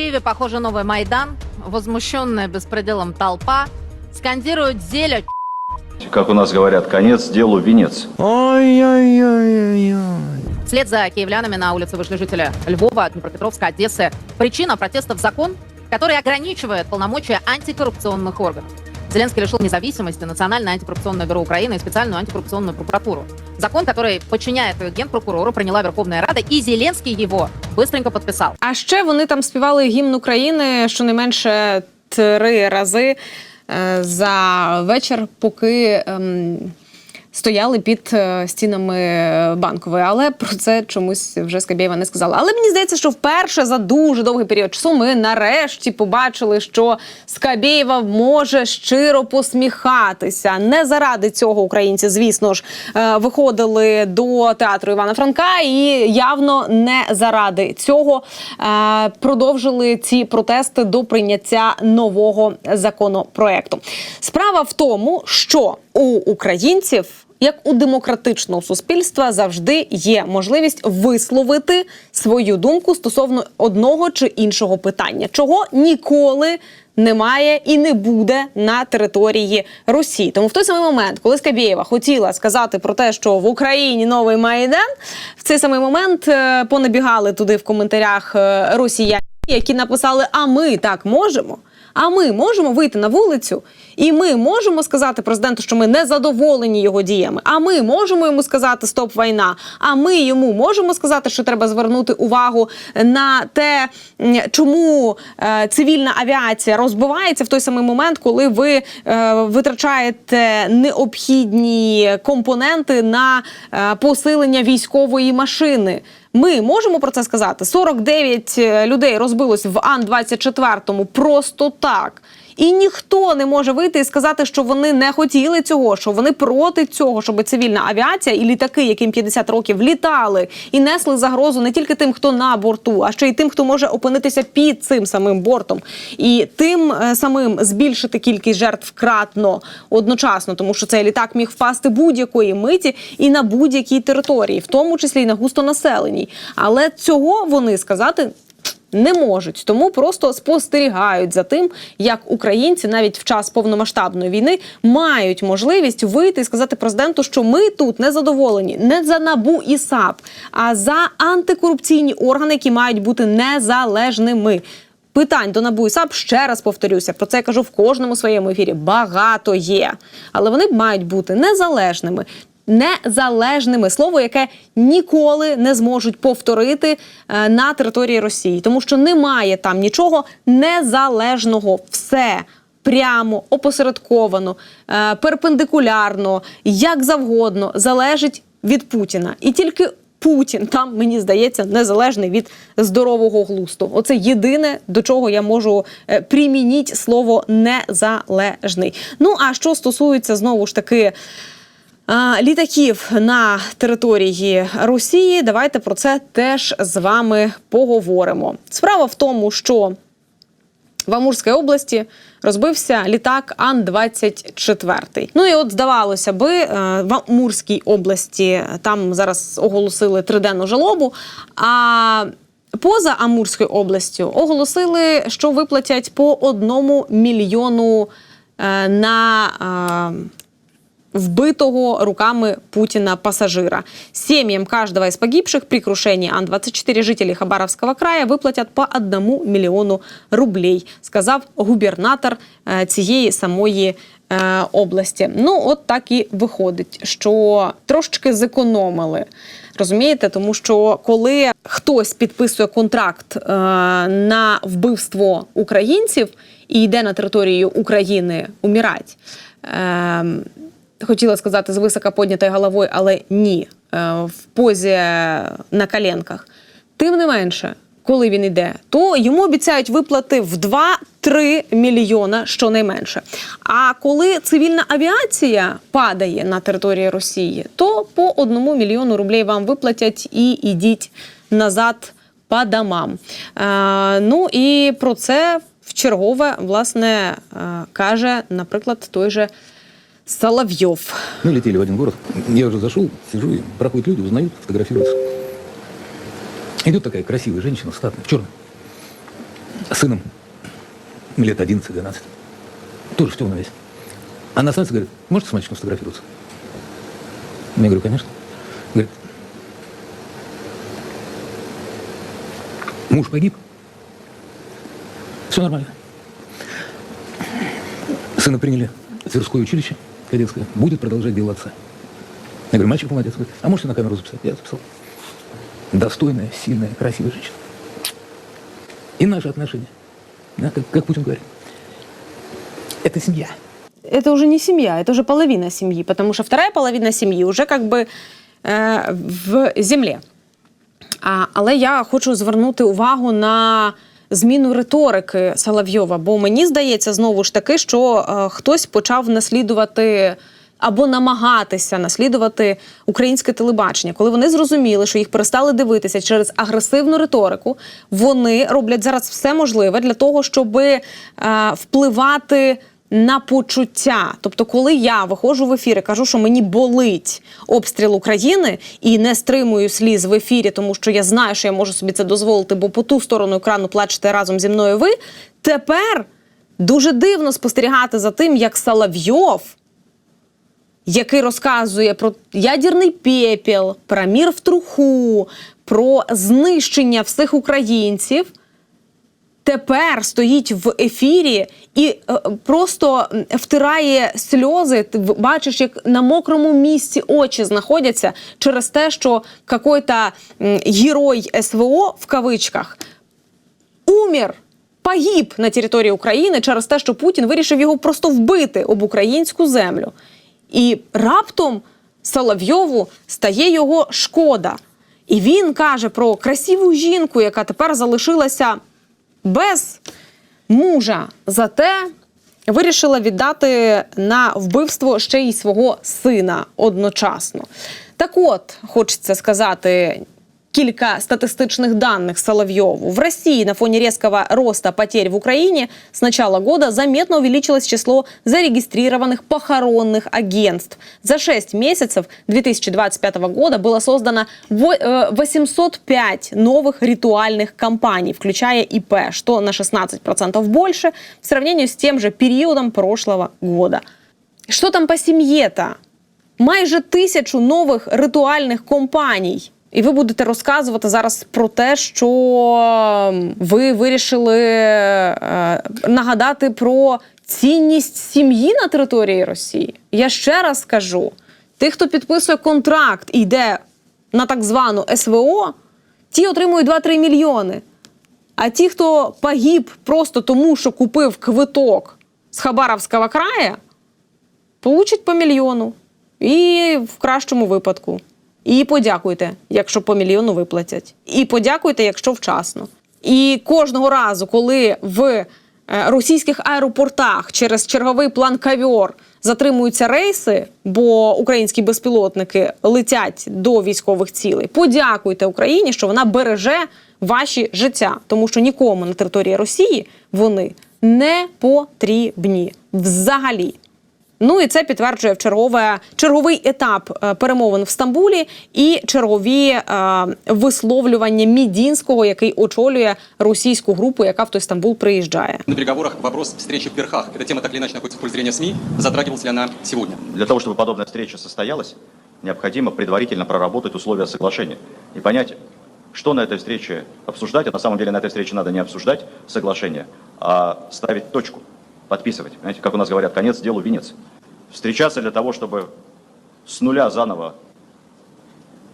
Киеве, похоже, новый Майдан. Возмущенная беспределом толпа скандирует «Зеля, Как у нас говорят, конец делу венец. Ой-ой-ой-ой-ой. Вслед за киевлянами на улице вышли жители Львова, Днепропетровска, Одессы. Причина протестов – закон, который ограничивает полномочия антикоррупционных органов. Зеленский лишил независимости Национальное антикоррупционное бюро Украины и специальную антикоррупционную прокуратуру. Закон, который подчиняет генпрокурору, приняла Верховная Рада, и Зеленский его быстренько подписал. А ще вони там співали гімн України щонайменше три рази е, за вечір, поки ем, стояли під е, стінами банкової. Але про це чомусь вже Скабєєва не сказала. Але мені здається, що вперше за дуже довгий період часу ми нарешті побачили, що Скабєєва може щиро посміхатися. Не заради цього українці, звісно ж, е, виходили до театру Івана Франка, і явно не заради цього е, продовжили ці протести до прийняття нового законопроекту. Справа в тому, що у українців. Як у демократичного суспільства завжди є можливість висловити свою думку стосовно одного чи іншого питання, чого ніколи немає і не буде на території Росії. Тому в той самий момент, коли Скабєєва хотіла сказати про те, що в Україні новий майдан, в цей самий момент е, понабігали туди в коментарях е, росіяни, які написали: А ми так можемо. А ми можемо вийти на вулицю, і ми можемо сказати президенту, що ми не задоволені його діями. А ми можемо йому сказати Стоп війна. А ми йому можемо сказати, що треба звернути увагу на те, чому е, цивільна авіація розбивається в той самий момент, коли ви е, витрачаєте необхідні компоненти на е, посилення військової машини. Ми можемо про це сказати. 49 людей розбилось в Ан-24 просто так. І ніхто не може вийти і сказати, що вони не хотіли цього, що вони проти цього, щоб цивільна авіація і літаки, яким 50 років літали і несли загрозу не тільки тим, хто на борту, а ще й тим, хто може опинитися під цим самим бортом, і тим е, самим збільшити кількість жертв кратно одночасно, тому що цей літак міг впасти будь-якої миті і на будь-якій території, в тому числі й на густонаселеній. Але цього вони сказати не можуть, тому просто спостерігають за тим, як українці навіть в час повномасштабної війни мають можливість вийти і сказати президенту, що ми тут не задоволені не за набу і САП, а за антикорупційні органи, які мають бути незалежними. Питань до НАБУ і САП ще раз повторюся. Про це я кажу в кожному своєму ефірі. Багато є, але вони мають бути незалежними. Незалежними слово, яке ніколи не зможуть повторити е, на території Росії, тому що немає там нічого незалежного. Все прямо опосередковано, е, перпендикулярно, як завгодно залежить від Путіна, і тільки Путін там, мені здається, незалежний від здорового глусту. Оце єдине, до чого я можу е, примініть слово незалежний. Ну а що стосується знову ж таки. Літаків на території Росії, давайте про це теж з вами поговоримо. Справа в тому, що в Амурській області розбився літак Ан-24. Ну і от здавалося би, е, в Амурській області там зараз оголосили триденну жалобу. А поза Амурською областю оголосили, що виплатять по одному мільйону е, на. Вбитого руками Путина пассажира. Семьям каждого из погибших при крушении Ан-24 жителей Хабаровского края выплатят по одному мільйону рублей, сказав губернатор е, цієї самої е, області. Ну, от так і виходить, що трошечки зекономили. Розумієте, тому що коли хтось підписує контракт е, на вбивство українців і йде на територію України умирать, е, хотіла сказати з високо піднятою головою, але ні, е, в позі на коленках. Тим не менше, коли він йде, то йому обіцяють виплати в 2-3 мільйона щонайменше. А коли цивільна авіація падає на території Росії, то по одному мільйону рублей вам виплатять і йдіть назад по домам. Е, ну і про це в чергове власне е, каже, наприклад, той же Соловйов. Мы летели в один город. Я уже зашел, сижу, и проходят люди, узнают, фотографируются. Идет такая красивая женщина, статная, в сыном лет 11-12. Тоже в темном весь. Она становится говорит, можете с мальчиком сфотографироваться? Я говорю, конечно. Говорит, муж погиб. Все нормально. Сына приняли в Тверское училище кадетское. Будет продолжать отца. Я говорю, мальчик молодец. Говорит, а можете на камеру записать? Я записал. Достойная, сильная, красивая женщина. И наши отношения. Да, как, как Путин говорит. Это семья. это уже не семья, это уже половина семьи, потому что вторая половина семьи уже как би е, в землі. А, але я хочу звернути увагу на зміну риторики Соловйова, бо мені здається знову ж таки, що е, хтось почав наслідувати. Або намагатися наслідувати українське телебачення, коли вони зрозуміли, що їх перестали дивитися через агресивну риторику, вони роблять зараз все можливе для того, щоб е, впливати на почуття. Тобто, коли я виходжу в ефір і кажу, що мені болить обстріл України і не стримую сліз в ефірі, тому що я знаю, що я можу собі це дозволити, бо по ту сторону екрану плачете разом зі мною ви. Тепер дуже дивно спостерігати за тим, як Соловйов який розказує про ядерний пепел, про мір в труху, про знищення всіх українців, тепер стоїть в ефірі і е, просто втирає сльози. Ти бачиш, як на мокрому місці очі знаходяться через те, що какой-то герой СВО в кавичках умер, погиб на території України через те, що Путін вирішив його просто вбити об українську землю. І раптом Соловйову стає його шкода. І він каже про красиву жінку, яка тепер залишилася без мужа. Зате вирішила віддати на вбивство ще й свого сина одночасно. Так от, хочеться сказати. Кілька статистичных данных Соловьеву. В России на фоне резкого роста потерь в Украине с начала года заметно увеличилось число зарегистрированных похоронных агентств. За 6 месяцев 2025 года было создано во- э, 805 новых ритуальных компаний, включая ИП, что на 16% больше в сравнении с тем же периодом прошлого года. Що там по сім'є-то? Майже тисячу нових ритуальних компаній. І ви будете розказувати зараз про те, що ем, ви вирішили е, нагадати про цінність сім'ї на території Росії. Я ще раз скажу: тих, хто підписує контракт і йде на так звану СВО, ті отримують 2-3 мільйони. А ті, хто погиб просто тому, що купив квиток з Хабаровського краю, получать по мільйону. І в кращому випадку. І подякуйте, якщо по мільйону виплатять. І подякуйте, якщо вчасно. І кожного разу, коли в е, російських аеропортах через черговий план кавьор затримуються рейси, бо українські безпілотники летять до військових цілей, подякуйте Україні, що вона береже ваші життя, тому що нікому на території Росії вони не потрібні взагалі. Ну і це підтверджує в чергове черговий етап е, перемовин в Стамбулі і чергові е, висловлювання Мідінського, який очолює російську групу, яка в той Стамбул приїжджає. На переговорах вопрос встречи в Перхах. Эта тема так или иначе находится в поле зрения СМИ. Затрагивалась ли она сегодня? Для того, чтобы подобная встреча состоялась, необходимо предварительно проработать условия соглашения и понять, что на этой встрече обсуждать. А на самом деле на этой встрече надо не обсуждать соглашение, а ставить точку, подписывать. Знаете, как у нас говорят, конец делу венец. Встречаться для того, чтобы с нуля заново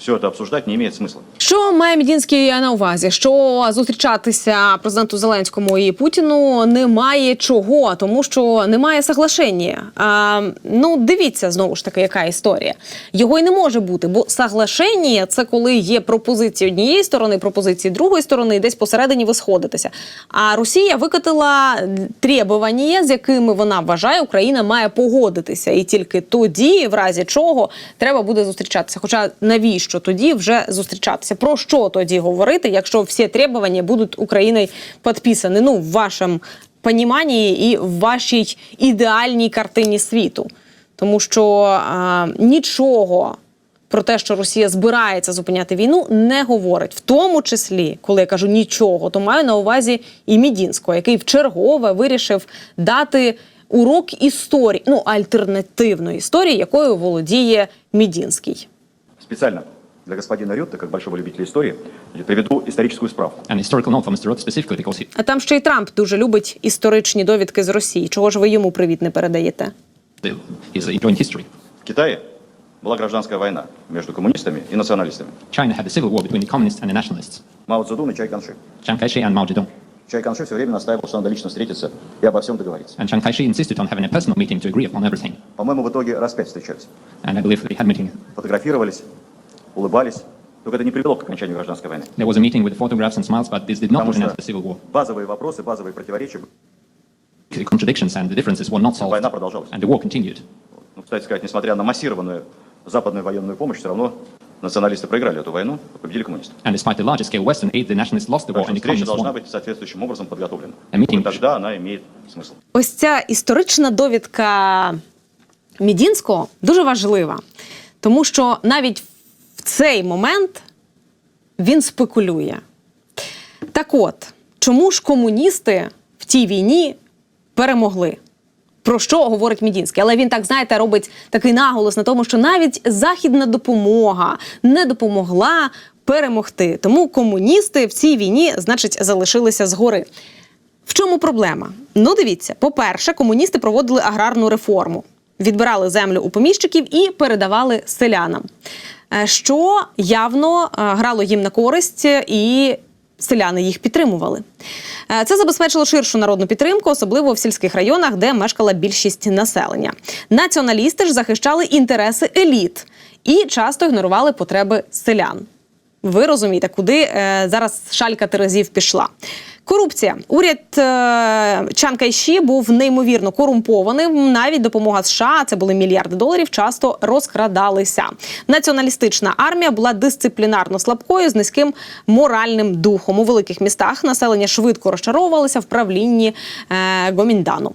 все это обсуждать, не имеет смысла. Що має Мідінський на увазі? Що зустрічатися президенту Зеленському і Путіну немає чого, тому що немає соглашення. А, ну дивіться знову ж таки, яка історія. Його й не може бути, бо соглашення – це коли є пропозиції однієї сторони, пропозиції другої сторони, і десь посередині ви сходитеся. А Росія викатила требування, з якими вона вважає, Україна має погодитися, і тільки тоді, в разі чого, треба буде зустрічатися. Хоча навіщо тоді вже зустрічатися? Про що тоді говорити, якщо всі требування будуть Україною підписані? Ну, в вашому поніманні і в вашій ідеальній картині світу. Тому що а, нічого про те, що Росія збирається зупиняти війну, не говорить. В тому числі, коли я кажу нічого, то маю на увазі і Мідінського, який вчергове вирішив дати урок історії, ну альтернативної історії, якою володіє Мідінський. Специально для господина Рютта, как большого любителя истории, приведу историческую справку. An historical note for Mr. Roth specifically because he А там ще й Трамп дуже любить історичні довідки з Росії. Чого ж ви йому привіт не передаєте? is enjoying history. В Китае была гражданская война между коммунистами и националистами. China had a civil war between the communists and the nationalists, Мао Цзэдун и Чай Канши. Chiang Kai-shek and Mao Zedong. Чай Канши все время настаивал, что надо лично встретиться и обо всем договориться. And Chiang Kai-shek insisted on having a personal meeting to agree upon everything. По-моему, в итоге раз пять встречались. And I believe they had a meeting. Фотографировались, улыбались. Только это не привело к окончанию гражданской войны. There was a meeting with photographs and smiles, but this did not Потому end что the civil war. базовые вопросы, базовые противоречия, The contradictions and the differences were not solved, Война продолжалась. and the war continued. ну, кстати сказать, несмотря на массированную западную военную помощь, все равно националисты проиграли эту войну, победили коммунисты. And despite the larger scale Western aid, the nationalists lost the war Так and что the встреча communists должна won. быть соответствующим образом подготовлена. А митинг- И тогда она имеет смысл. Ось ця історична довідка Мідінського дуже важлива, тому що навіть в цей момент він спекулює. Так от, чому ж комуністи в тій війні перемогли? Про що говорить Мідінський? Але він так знаєте робить такий наголос на тому, що навіть західна допомога не допомогла перемогти. Тому комуністи в цій війні, значить, залишилися згори. В чому проблема? Ну, дивіться, по-перше, комуністи проводили аграрну реформу, відбирали землю у поміщиків і передавали селянам, що явно е, грало їм на користь, і селяни їх підтримували. Е, Це забезпечило ширшу народну підтримку, особливо в сільських районах, де мешкала більшість населення. Націоналісти ж захищали інтереси еліт і часто ігнорували потреби селян. Ви розумієте, куди е, зараз шалька терезів пішла. Корупція. Уряд е, Чан Кайші був неймовірно корумпованим. Навіть допомога США, це були мільярди доларів, часто розкрадалися. Націоналістична армія була дисциплінарно слабкою з низьким моральним духом. У великих містах населення швидко розчаровувалося в правлінні е, Гоміндану.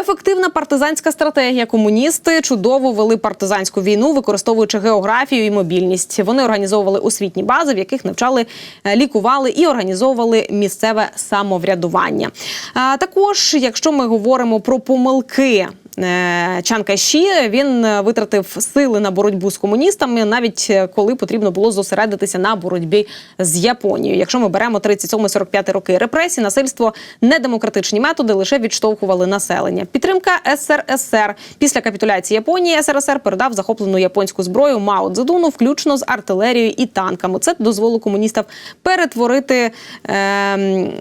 Ефективна партизанська стратегія. Комуністи чудово вели партизанську війну, використовуючи географію і мобільність. Вони організовували освітні бази, в яких навчали, е, лікували і організовували місцеве самоврядування. А також, якщо ми говоримо про помилки. Е, Чан Кайші, він е, витратив сили на боротьбу з комуністами, навіть е, коли потрібно було зосередитися на боротьбі з Японією. Якщо ми беремо 37-45 роки репресій, насильство, недемократичні методи лише відштовхували населення. Підтримка СРСР після капітуляції Японії СРСР передав захоплену японську зброю Мао Цзедуну, включно з артилерією і танками. Це дозволило комуністам перетворити. ем,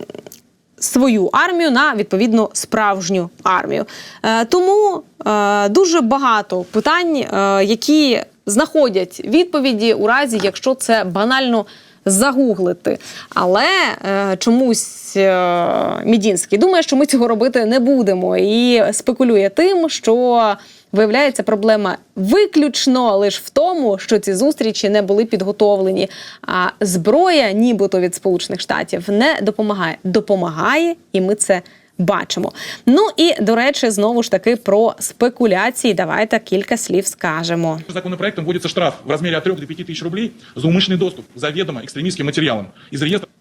свою армію на відповідно справжню армію. Е, тому е, дуже багато питань, е, які знаходять відповіді у разі, якщо це банально. Загуглити, але е, чомусь е, Мідінський думає, що ми цього робити не будемо, і спекулює тим, що виявляється проблема виключно лише в тому, що ці зустрічі не були підготовлені. А зброя, нібито від Сполучених Штатів, не допомагає. Допомагає, і ми це бачимо. Ну і до речі, знову ж таки про спекуляції. Давайте кілька слів скажемо. Законопроектом вводится штраф в размере от 3 до 5 тысяч рублей за умышленный доступ к заведомо экстремистским материалам из реестра Е,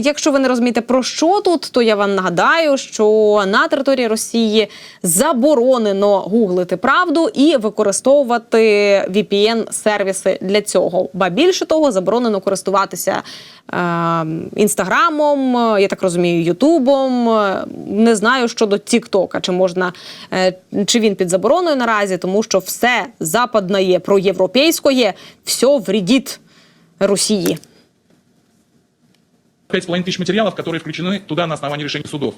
якщо ви не розумієте про що тут, то я вам нагадаю, що на території Росії заборонено гуглити правду і використовувати VPN-сервіси для цього. Ба більше того, заборонено користуватися е, інстаграмом, е, я так розумію, Ютубом. Е, Не знаю щодо Тіктока, чи можна е, чи він під забороною наразі, тому що все западне, проєвропейське, все вредить Росії. 5,5 тысяч материалов, которые включены туда на основании решений судов.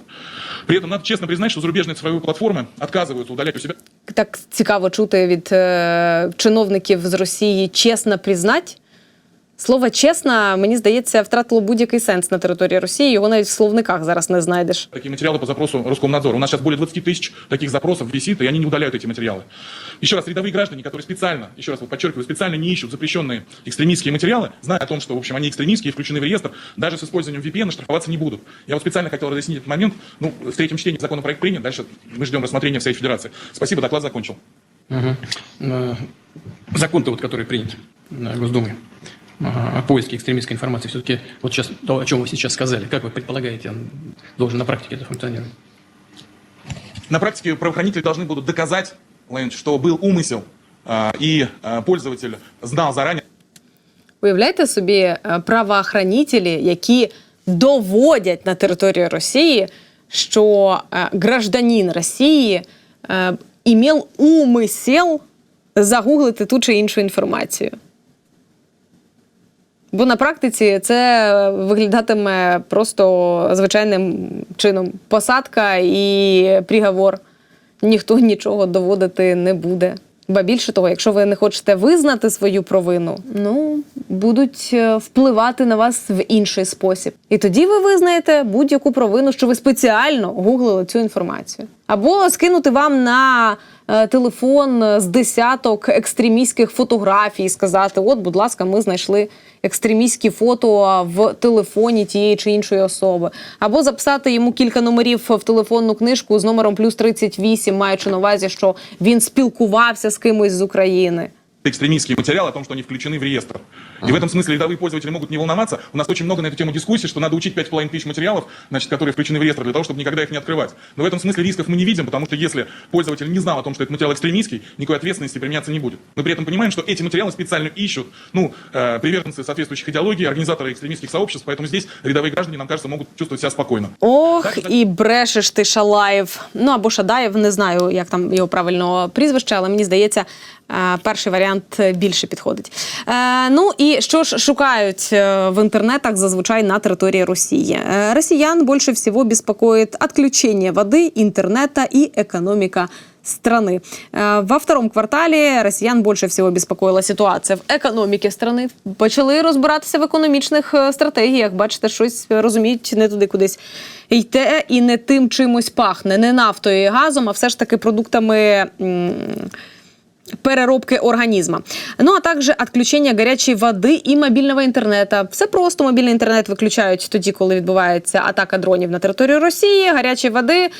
При этом надо честно признать, что зарубежные цифровые платформы отказываются удалять у себя Так цікаво чути від е, чиновників з Росії чесно признать. Слово чесно, мені здається, втратило будь-який сенс на території Росії. Його навіть в словниках зараз не знайдеш. такие материалы по запросу Роскомнадзора. У нас сейчас более 20 тысяч таких запросов висит, и они не удаляют эти материалы. Еще раз, рядовые граждане, которые специально, еще раз вот подчеркиваю, специально не ищут запрещенные экстремистские материалы, зная о том, что, в общем, они экстремистские и включены в реестр, даже с использованием VPN штрафоваться не будут. Я вот специально хотел разъяснить этот момент. Ну, в третьем чтении законопроект принят, дальше мы ждем рассмотрения в Совете Федерации. Спасибо, доклад закончил. Э, Закон-то вот, который принят. на Госдумы а, о поиске экстремистской информации. Все-таки вот сейчас то, о чем вы сейчас сказали, как вы предполагаете, он должен на практике это функционировать? На практике правоохранители должны будут доказать, Владимир Ильич, что был умысел, а, и а, пользователь знал заранее, Уявляєте собі е, правоохранителі, які доводять на території Росії, що е, гражданин Росії е, імел умисел загуглити ту чи іншу інформацію. Бо на практиці це виглядатиме просто звичайним чином посадка і приговор. Ніхто нічого доводити не буде. Ба більше того, якщо ви не хочете визнати свою провину, ну будуть е, впливати на вас в інший спосіб. І тоді ви визнаєте будь-яку провину, що ви спеціально гуглили цю інформацію. Або скинути вам на е, телефон з десяток екстремістських фотографій, і сказати: от, будь ласка, ми знайшли екстремістські фото в телефоні тієї чи іншої особи, або записати йому кілька номерів в телефонну книжку з номером плюс 38, маючи на увазі, що він спілкувався з кимось з України экстремистские материалы о том, что они включены в реестр. И в этом смысле рядовые пользователи могут не волноваться. У нас очень много на эту тему дискуссий, что надо учить 5,5 тысяч материалов, значит, которые включены в реестр, для того, чтобы никогда их не открывать. Но в этом смысле рисков мы не видим, потому что если пользователь не знал о том, что этот материал экстремистский, никакой ответственности применяться не будет. Мы при этом понимаем, что эти материалы специально ищут, ну, э, приверженцы соответствующих идеологий, организаторы экстремистских сообществ, поэтому здесь рядовые граждане, нам кажется, могут чувствовать себя спокойно. Ох, і брешеш ти Шалаєв. Ну або Шадаєв, не знаю, як там його правильно прізвище, але мені здається, е, перший варіант більше підходить. Е, Ну і що ж шукають е, в інтернетах зазвичай на території Росії? Е, Росіян більше всього беспокоит отключение воды, интернета и экономика страны. Э, Во втором кварталі росіян більше всього беспокоїла ситуація в економіці страни. Почали розбиратися в економічних е, стратегіях. Бачите, щось розуміють не туди кудись йде і не тим чимось пахне, не нафтою і газом, а все ж таки продуктами. м, переробки організма. Ну а також відключення гарячої води і мобільного інтернету. Все просто мобільний інтернет виключають тоді, коли відбувається атака дронів на територію Росії. Гарячої води.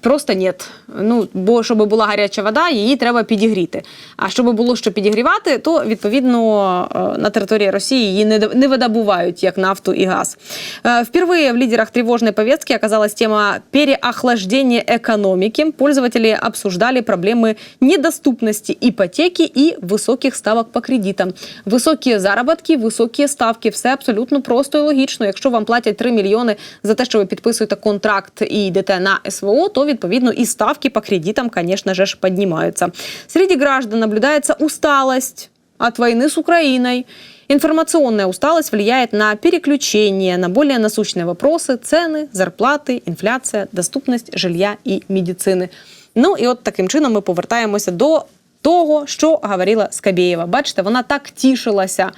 Просто нет. Ну, бо щоб була гаряча вода, її треба підігріти. А щоб було що підігрівати, то відповідно е, на території Росії її не, не видобувають як нафту і газ. Е, Впервые в лидерах тревожной повестки оказалась тема переохлаждения экономики. Пользователи обсуждали проблемы недоступности ипотеки и высоких ставок по кредитам. Високі заробітки, високі ставки. Все абсолютно просто і логічно. Якщо вам платять 3 мільйони за те, що ви підписуєте контракт і йдете на СВО, то відповідно і ставки по кредитам, конечно же, ж поднимаются. Среди граждан наблюдается усталость от войны с Украиной. Информационная усталость влияет на переключение на более насущные вопросы, цены, зарплаты, інфляція, доступність жилья і медицини. Ну і от таким чином ми повертаємося до того, що говорила Скабєєва. Бачите, вона так тішилася,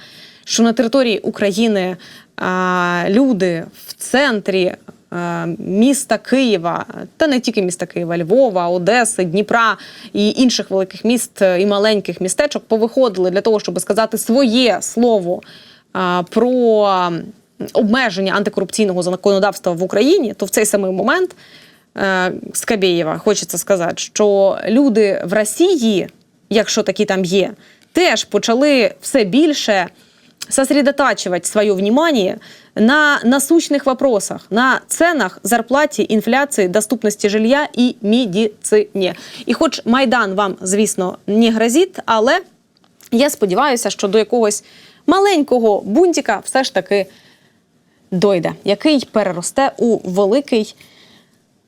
що на території України а, люди в центрі а, міста Києва, та не тільки міста Києва, Львова, Одеси, Дніпра і інших великих міст е, і маленьких містечок повиходили для того, щоб сказати своє слово про обмеження антикорупційного законодавства в Україні, то в цей самий момент е, Скабєєва хочеться сказати, що люди в Росії, якщо такі там є, теж почали все більше сосредотачивать свое внимание на насущных вопросах, на ценах, зарплаті, інфляції, доступності жилья і медицині. І хоч Майдан вам, звісно, не грозить, але я сподіваюся, що до якогось маленького бунтика все ж таки дойде, який переросте у великий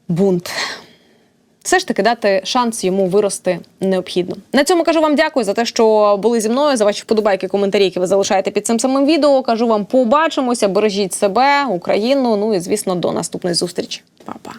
бунт. Все ж таки дати шанс йому вирости необхідно. На цьому кажу вам дякую за те, що були зі мною, за ваші вподобайки, коментарі, які ви залишаєте під цим самим відео. Кажу вам, побачимося, бережіть себе, Україну. Ну і звісно, до наступної зустрічі. Па-па.